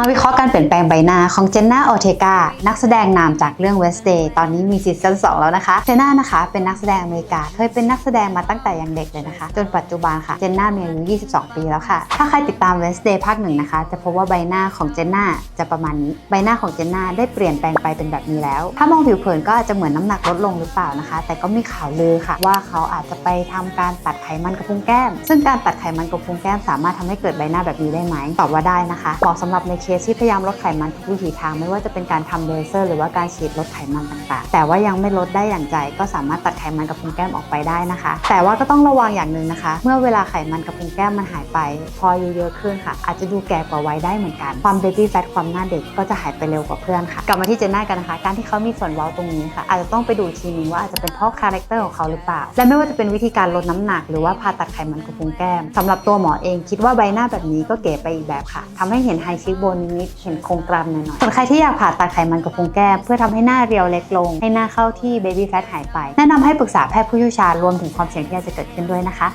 มาวิเคราะห์การเปลี่ยนแปลงใบหน้าของเจนน่าโอเทกานักแสดงนามจากเรื่อง Wednesday ตอนนี้มีซีซั่น2แล้วนะคะ เจนน่านะคะ เป็นนักแสดงอเมริกา เคยเป็นนักแสดงมาตั้งแต่ยังเด็กเลยนะคะ จนปัจจุบันค่ะ เจนน่ามีอายุ 22 ปีแล้วค่ะ ถ้าใครติดตาม Wednesday ภาคหนึ่งนะคะ จะพบว่าใบหน้าของเจนน่าจะประมาณนี้ ใบหน้าของเจนน่าได้เปลี่ยนแปลงไปเป็นแบบนี้แล้ว ถ้ามองผิวเผินก็อาจจะเหมือนน้ำหนักลดลงหรือเปล่านะคะ แต่ก็มีข่าวลือค่ะ ว่าเขาอาจจะไปทำการตัดไขมันกระพุ้งแก้ม ซึ่งการตัดไขมันกระพุ้งแก้มสามารถทำให้เกิดใบหน้าแบบนี้ได้ไหมตอบว่าได้นะคะเหมาะสำหรับในเคสที่พยายามลดไขมันทุกวิถีทางไม่ว่าจะเป็นการทำเลเซอร์ หรือว่าการฉีดลดไขมันต่างๆ แต่ว่ายังไม่ลดได้อย่างใจ ก็สามารถตัดไขมันกระพุ้งแก้มออกไปได้นะคะ แต่ว่าก็ต้องระวังอย่างหนึ่งนะคะ เมื่อเวลาไขมันกระพุ้งแก้มมันหายไป พออายุเยอะขึ้นค่ะ อาจจะดูแก่กว่าวัยได้เหมือนกัน ความเบบี้แฟทความหน้าเด็กก็จะหายไปเร็วกว่าเพื่อนค่ะ กลับมาที่เจนน่ากันนะคะ การที่เขามีส่วนเว้าตรงนี้ค่ะ อาจจะต้องไปดูอีกทีนึงว่าอาจจะเป็นเพราะคาแรคเตอร์ของเขาหรือเปล่า และไม่ว่าจะเป็นวิธีการลดน้ำหนักหรือว่าผ่าตัดไขมันกระพุ้งแก้มสำหรับตัวหมอเองคิดว่าใบหน้าแบบนี้ก็เก๋ไปอีกแบบค่ะทำให้เห็นไฮชิคโบนนิดๆเห็นโครงกรามหน่อยๆส่วนใครที่อยากผ่าตัดไขมันกระพุ้งแก้มเพื่อทำให้หน้าเรียวเล็กลง ให้หน้าเข้าที่เบบี้แฟทหายไป แนะนำให้ปรึกษาแพทย์ผู้เชี่ยวชาญรวมถึงความเสี่ยงที่อาจจะเกิดขึ้นด้วยนะคะ